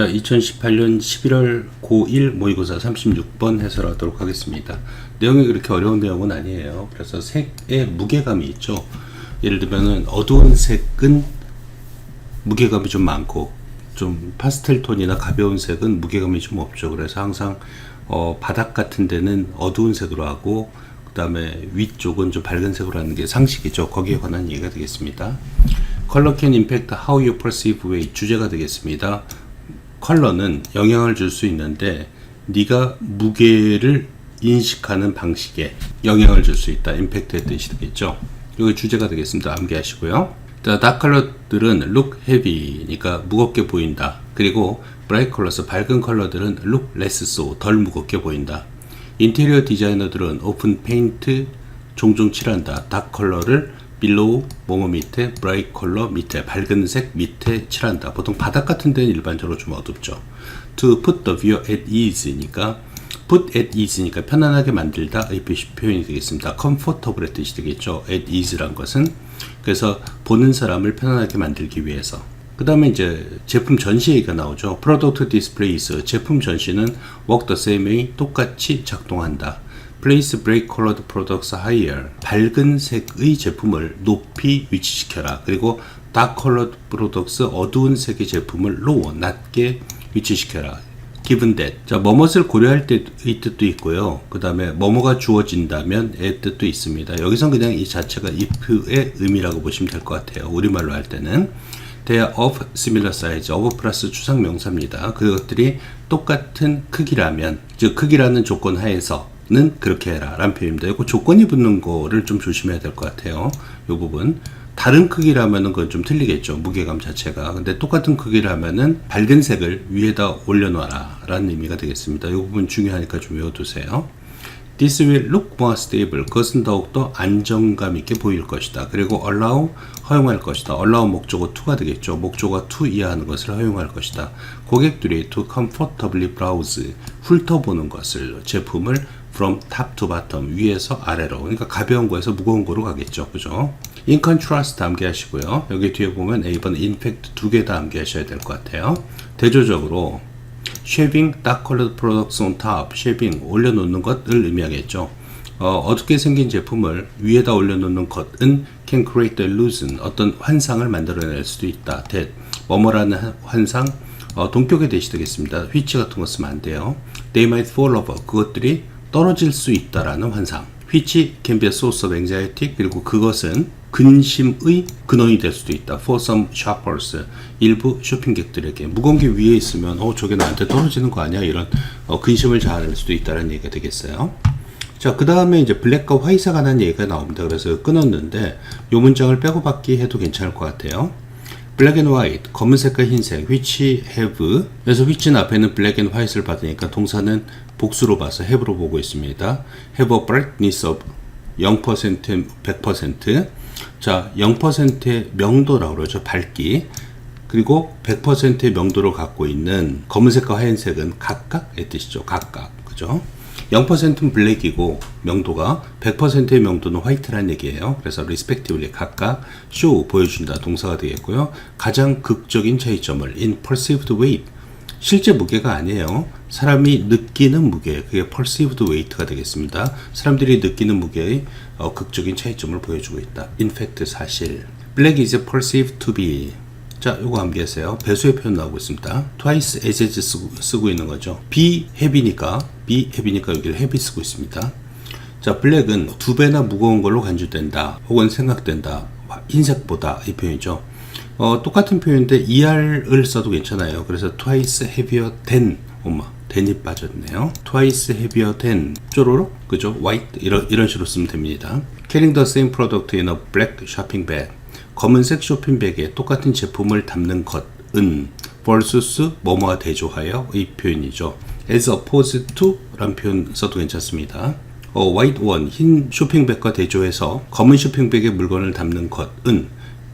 자, 2018년 11월 고1 모의고사 36번 해설하도록 하겠습니다. 내용이 그렇게 어려운 내용은 아니에요. 그래서 색의 무게감이 있죠. 예를 들면은 어두운 색은 무게감이 좀 많고 좀 파스텔 톤이나 가벼운 색은 무게감이 좀 없죠. 그래서 항상 어, 바닥 같은 데는 어두운 색으로 하고 그다음에 위쪽은 좀 밝은 색으로 하는 게 상식이죠. 거기에 관한 얘기가 되겠습니다. 컬러 can impact how you perceive weight 주제가 되겠습니다. 컬러는 영향을 줄 수 있는데 네가 무게를 인식하는 방식에 영향을 줄 수 있다. 임팩트의 뜻이 되겠죠. 여기 주제가 되겠습니다. 암기하시고요. 자, 다크 컬러들은 look heavy니까 무겁게 보인다. 그리고 브라이트 컬러스 밝은 컬러들은 look less so 덜 무겁게 보인다. 인테리어 디자이너들은 오픈 페인트 종종 칠한다. 다크 컬러를 below 뭐뭐 밑에 브라이트 컬러 밑에 밝은 색 밑에 칠한다. 보통 바닥 같은 데는 일반적으로 좀 어둡죠. to put the viewer at ease니까 put at ease니까 편안하게 만들다의 표현이 되겠습니다. comfortable의 뜻이 되겠죠. at ease란 것은 그래서 보는 사람을 편안하게 만들기 위해서 그 다음에 이제 제품 전시 얘기가 나오죠. product displays 제품 전시는 work the same way 똑같이 작동한다. Place bright colored products higher 밝은 색의 제품을 높이 위치시켜라. 그리고 dark colored products 어두운 색의 제품을 low 낮게 위치시켜라. given that 자 뭐뭇을 고려할 때의 뜻도 있고요. 그 다음에 뭐뭐가 주어진다면 의 뜻도 있습니다. 여기선 그냥 이 자체가 if의 의미라고 보시면 될 것 같아요. 우리말로 할 때는 are of similar size, of 플러스 추상 명사입니다. 그것들이 똑같은 크기라면 즉 크기라는 조건 하에서 는 그렇게 해라 라는 표현입니다. 이거 조건이 붙는 거를 좀 조심해야 될 것 같아요. 이 부분 다른 크기라면은 그건 좀 틀리겠죠. 무게감 자체가. 근데 똑같은 크기라면은 밝은 색을 위에다 올려놔라 라는 의미가 되겠습니다. 이 부분 중요하니까 좀 외워두세요. This will look more stable. 그것은 더욱더 안정감 있게 보일 것이다. 그리고 allow 허용할 것이다. allow 목적어 to가 되겠죠. 목적어 to 이하하는 것을 허용할 것이다. 고객들이 to comfortably browse 훑어보는 것을 제품을 from top to bottom 위에서 아래로 그러니까 가벼운 거에서 무거운 거로 가겠죠. 그죠? in contrast 암기하시고요. 여기 뒤에 보면 A번 in-fact 두 개 다 암기하셔야 될 것 같아요. 대조적으로 shaving dark colored products on top, shaving 올려놓는 것을 의미하겠죠. 어, 어둡게 생긴 제품을 위에다 올려놓는 것은 can create the illusion, 어떤 환상을 만들어낼 수도 있다. that, 뭐뭐라는 환상, 어, 동격의 대시 되겠습니다. which 같은 거 쓰면 안 돼요. they might fall over, 그것들이 떨어질 수 있다라는 환상. which can be a source of anxiety, 그리고 그것은 근심의 근원이 될 수도 있다. For some shoppers, 일부 쇼핑객들에게 무거운 게 위에 있으면 어 저게 나한테 떨어지는 거 아니야? 이런 어, 근심을 자아낼 수도 있다는 얘기가 되겠어요. 자, 그 다음에 이제 블랙과 화이트에 관한 얘기가 나옵니다. 그래서 끊었는데 이 문장을 빼고 받기 해도 괜찮을 것 같아요. 블랙 앤 화이트, 검은색과 흰색, which have 그래서 which는 앞에는 블랙 앤 화이트를 받으니까 동사는 복수로 봐서 have로 보고 있습니다. have a brightness of 0% 100% 자, 0%의 명도라고 그러죠. 밝기. 그리고 100%의 명도를 갖고 있는 검은색과 하얀색은 각각의 뜻이죠. 각각. 그죠? 0%는 블랙이고 명도가 100%의 명도는 화이트란 얘기예요. 그래서 respectively 각각 show 보여준다 동사가 되겠고요. 가장 극적인 차이점을 in perceived weight 실제 무게가 아니에요. 사람이 느끼는 무게, 그게 perceived weight가 되겠습니다. 사람들이 느끼는 무게의 어, 극적인 차이점을 보여주고 있다. In fact, 사실. Black is perceived to be. 자, 요거 암기하세요. 배수의 표현 나오고 있습니다. Twice as as 쓰고, 쓰고 있는 거죠. be heavy니까, be heavy니까 여기를 heavy 쓰고 있습니다. 자, 블랙은 두 배나 무거운 걸로 간주된다. 혹은 생각된다. 흰색보다 이 표현이죠. 어, 똑같은 표현인데 er을 써도 괜찮아요. 그래서 twice heavier than 엄마 than이 빠졌네요. twice heavier than 쪼로록 그죠? white 이런 이런 식으로 쓰면 됩니다. carrying the same product in a black shopping bag 검은색 쇼핑백에 똑같은 제품을 담는 것은 versus 뭐뭐와 대조하여 이 표현이죠. as opposed to 라는 표현 써도 괜찮습니다. 어, white one 흰 쇼핑백과 대조해서 검은 쇼핑백에 물건을 담는 것은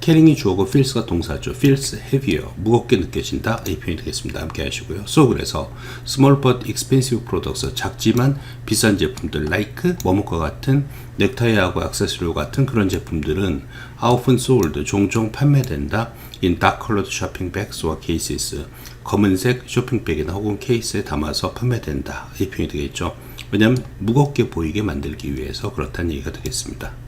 캐링이 주어고 feels가 동사죠. feels heavier. 무겁게 느껴진다. 이 표현이 되겠습니다. 함께 하시고요. so 그래서 small but expensive products 작지만 비싼 제품들 like 머뭇과 같은 넥타이하고 액세서리 같은 그런 제품들은 often sold 종종 판매된다. in dark colored shopping bags와 cases 검은색 쇼핑백이나 혹은 케이스에 담아서 판매된다. 이 표현이 되겠죠. 왜냐하면 무겁게 보이게 만들기 위해서 그렇다는 얘기가 되겠습니다.